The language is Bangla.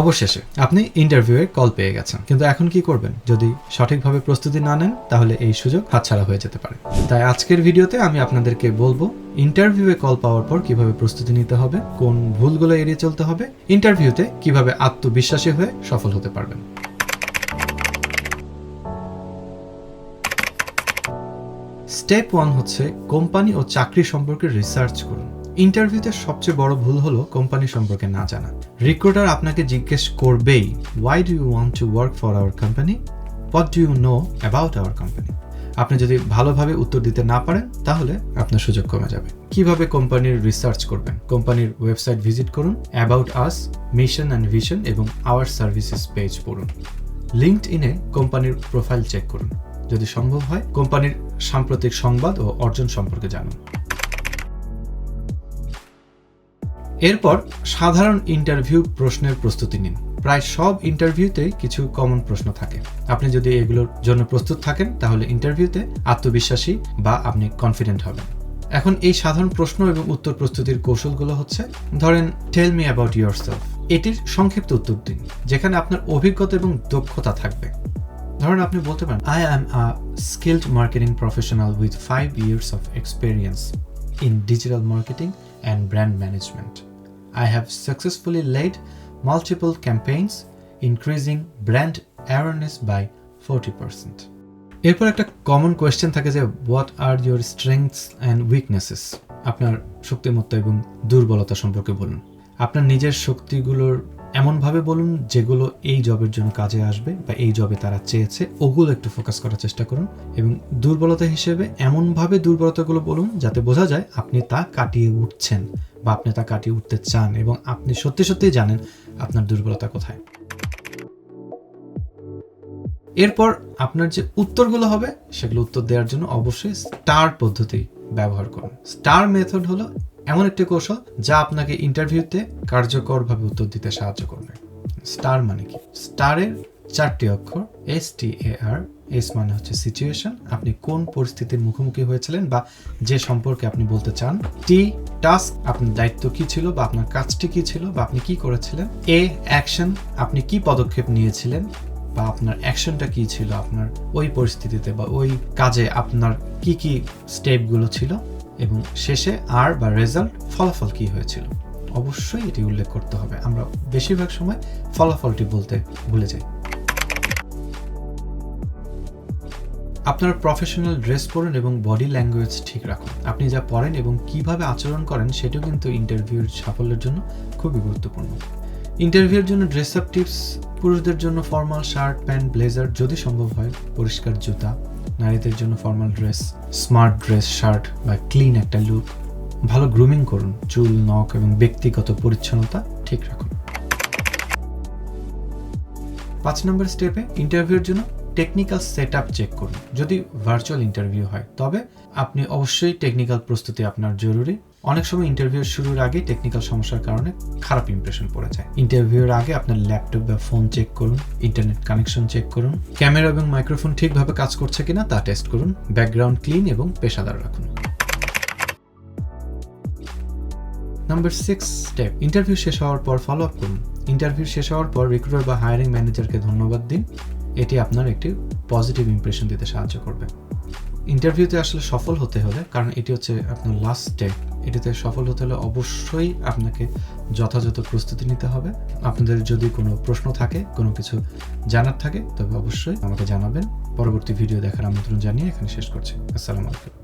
অবশেষে আপনি ইন্টারভিউয়ে কল পেয়ে গেছেন। কিন্তু এখন কি করবেন? যদি সঠিকভাবে প্রস্তুতি না নেন, তাহলে এই সুযোগ হাতছাড়া হয়ে যেতে পারে। তাই আজকের ভিডিওতে আমি আপনাদেরকে বলব ইন্টারভিউয়ে কল পাওয়ার পর কীভাবে প্রস্তুতি নিতে হবে, কোন ভুলগুলো এড়িয়ে চলতে হবে ইন্টারভিউতে কীভাবে আত্মবিশ্বাসী হয়ে সফল হতে পারবেন। স্টেপ ওয়ান হচ্ছে কোম্পানি ও চাকরি সম্পর্কে রিসার্চ করুন। ইন্টারভিউতে সবচেয়ে বড় ভুল হলো কোম্পানি সম্পর্কে না জানা। রিক্রুটার আপনাকে জিজ্ঞেস করবেই why do you want to work for our company what do you know about our company আপনি যদি ভালোভাবে উত্তর দিতে না পারেন, তাহলে আপনার সুযোগ কমে যাবে। কীভাবে কোম্পানির রিসার্চ করবেন? কোম্পানির ওয়েবসাইট ভিজিট করুন about us mission and vision এবং আওয়ার সার্ভিসেস পেজ পড়ুন। লিঙ্কড ইনে কোম্পানির প্রোফাইল চেক করুন। যদি সম্ভব হয়, কোম্পানির সাম্প্রতিক সংবাদ ও অর্জন সম্পর্কে জানুন। এরপর সাধারণ ইন্টারভিউ প্রশ্নের প্রস্তুতি নিন। প্রায় সব ইন্টারভিউতে কিছু কমন প্রশ্ন থাকে। আপনি যদি এগুলোর জন্য প্রস্তুত থাকেন, তাহলে ইন্টারভিউতে আত্মবিশ্বাসী বা আপনি কনফিডেন্ট হবেন। এখন এই সাধারণ প্রশ্ন এবং উত্তর প্রস্তুতির কৌশলগুলো হচ্ছে, ধরেন tell me about yourself এটির সংক্ষিপ্ত উত্তর দিন, যেখানে আপনার অভিজ্ঞতা এবং দক্ষতা থাকবে। ধরেন আপনি বলতে পারেন I am a skilled marketing professional with five years of experience in digital marketing and brand management I have successfully led multiple campaigns, increasing brand awareness by 40%. এরপর একটা কমন কোয়েশ্চেন থাকে যে what are your strengths and weaknesses আপনার শক্তিমত্তা এবং দুর্বলতা সম্পর্কে বলুন। আপনার নিজের শক্তিগুলোর এমনভাবে বলুন যেগুলো এই জবের জন্য কাজে আসবে বা এই জবে তারা চেয়েছে, ওগুলো একটু ফোকাস করার চেষ্টা করুন এবং দুর্বলতা হিসেবে এমনভাবে দুর্বলতাগুলো বলুন যাতে বোঝা যায় আপনি তা কাটিয়ে উঠছেন বা আপনি তা কাটিয়ে উঠতে চান এবং আপনি সত্যি সত্যিই জানেন আপনার দুর্বলতা কোথায়। এরপর আপনার যে উত্তরগুলো হবে সেগুলো উত্তর দেওয়ার জন্য অবশ্যই স্টার পদ্ধতি ব্যবহার করুন। স্টার মেথড হলো এমন একটি কৌশল যা আপনাকে ইন্টারভিউতে কার্যকরভাবে উত্তর দিতে সাহায্য করবে। স্টার মানে কি? স্টারের চারটি অক্ষর এস টি এ আর এস মানে হচ্ছে সিচুয়েশন আপনি কোন পরিস্থিতির মুখোমুখি হয়েছিলেন বা যে সম্পর্কে আপনি বলতে চান। টি টাস্ক আপনার দায়িত্ব কি ছিল বা আপনার কাজটি কি ছিল বা আপনি কি করেছিলেন। এ অ্যাকশন আপনি কি পদক্ষেপ নিয়েছিলেন বা আপনার অ্যাকশনটা কি ছিল আপনার ওই পরিস্থিতিতে বা ওই কাজে আপনার কি কি স্টেপগুলো ছিল। এবং শেষে আর বা রেজাল্ট ফলাফল কি হয়েছিল? অবশ্যই এটি উল্লেখ করতে হবে। আমরা বেশিরভাগ সময় ফলাফলটি বলতে ভুলে যাই। আপনার প্রফেশনাল ড্রেস পরুন এবং বডি ল্যাঙ্গুয়েজ ঠিক রাখুন। আপনি যা পরেন এবং কীভাবে আচরণ করেন, সেটাও কিন্তু ইন্টারভিউর সাফল্যের জন্য খুবই গুরুত্বপূর্ণ। ইন্টারভিউর জন্য ড্রেস আপ টিপস পুরুষদের জন্য ফর্মাল শার্ট প্যান্ট ব্লেজার যদি সম্ভব হয়, পরিষ্কার জুতা নারীদের জন্য formal dress smart dress shirt বা ক্লিন একটা লুক ভালো গ্রুমিং করুন। চুল, নখ এবং ব্যক্তিগত পরিচ্ছন্নতা ঠিক রাখুন। পাঁচ নম্বর স্টেপে ইন্টারভিউর জন্য টেকনিক্যাল সেট আপ চেক করুন। যদি ভার্চুয়াল ইন্টারভিউ হয়, তবে আপনি অবশ্যই টেকনিক্যাল প্রস্তুতি আপনার জরুরি। অনেক সময় ইন্টারভিউ শুরুর আগে টেকনিক্যাল সমস্যার কারণে খারাপ ইমপ্রেশন পড়ে যায়। ইন্টারভিউর আগে আপনার ল্যাপটপ বা ফোন চেক করুন ইন্টারনেট কানেকশন চেক করুন ক্যামেরা এবং মাইক্রোফোন ঠিকভাবে কাজ করছে কিনা তা টেস্ট করুন ব্যাকগ্রাউন্ড ক্লিন এবং পেশাদার রাখুন। নাম্বার সিক্স স্টেপ ইন্টারভিউ শেষ হওয়ার পর ফলো আপ করুন। ইন্টারভিউ শেষ হওয়ার পর রিক্রুটার বা হায়ারিং ম্যানেজারকে ধন্যবাদ দিন। এটি আপনার একটি পজিটিভ ইমপ্রেশন দিতে সাহায্য করবে। ইন্টারভিউতে আসলে সফল হতে হলে, কারণ এটি হচ্ছে আপনার লাস্ট স্টেপ এটিতে সফল হতে হলে অবশ্যই আপনাকে যথাযথ প্রস্তুতি নিতে হবে। আপনাদের যদি কোনো প্রশ্ন থাকে, কোনো কিছু জানার থাকে, তবে অবশ্যই আমাকে জানাবেন। পরবর্তী ভিডিও দেখার আমন্ত্রণ জানিয়ে এখানে শেষ করছি। আসসালামু আলাইকুম।